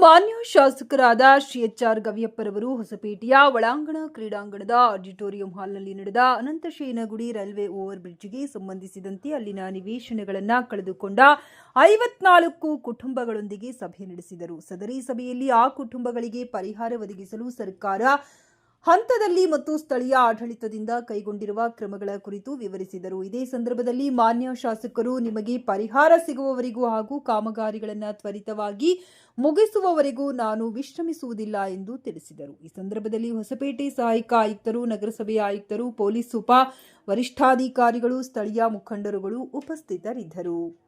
ಶಾಸಕರಾದ Shri H R ಗವಿಯಪ್ಪರವರು ಹೊಸಪೇಟೆಯ ಒಳಾಂಗಣ ಕ್ರೀಡಾಂಗಣದ ಆಡಿಟೋರಿಯಂ ಹಾಲ್ನಲ್ಲಿ ನಡೆದ ಅನಂತಶಯನಗುಡಿ ರೈಲ್ವೆ ಓವರ್ ಬ್ರಿಡ್ಜ್ಗೆ ಸಂಬಂಧಿಸಿದಂತೆ ಅಲ್ಲಿನ ನಿವೇಶನಗಳನ್ನು ಕಳೆದುಕೊಂಡ ಐವತ್ನಾಲ್ಕು ಕುಟುಂಬಗಳೊಂದಿಗೆ ಸಭೆ ನಡೆಸಿದರು. ಸದರಿ ಸಭೆಯಲ್ಲಿ ಆ ಕುಟುಂಬಗಳಿಗೆ ಪರಿಹಾರ ಒದಗಿಸಲು ಸರ್ಕಾರ ಹಂತದಲ್ಲಿ ಮತ್ತು ಸ್ಥಳೀಯ ಆಡಳಿತದಿಂದ ಕೈಗೊಂಡಿರುವ ಕ್ರಮಗಳ ಕುರಿತು ವಿವರಿಸಿದರು. ಇದೇ ಸಂದರ್ಭದಲ್ಲಿ ಮಾನ್ಯ ಶಾಸಕರು ನಿಮಗೆ ಪರಿಹಾರ ಸಿಗುವವರೆಗೂ ಹಾಗೂ ಕಾಮಗಾರಿಗಳನ್ನು ತ್ವರಿತವಾಗಿ ಮುಗಿಸುವವರೆಗೂ ನಾನು ವಿಶ್ರಮಿಸುವುದಿಲ್ಲ ಎಂದು ತಿಳಿಸಿದರು. ಈ ಸಂದರ್ಭದಲ್ಲಿ ಹೊಸಪೇಟೆ ಸಹಾಯಕ ಆಯುಕ್ತರು ನಗರಸಭೆ ಆಯುಕ್ತರು, ಪೊಲೀಸ್ ಉಪ ವರಿಷ್ಠಾಧಿಕಾರಿಗಳು, ಸ್ಥಳೀಯ ಮುಖಂಡರುಗಳು ಉಪಸ್ಥಿತರಿದ್ದರು.